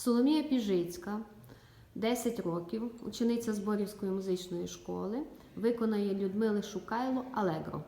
Соломія Піжицька, 10 років, учениця Зборівської музичної школи, виконає Людмили Шукайло Алегро.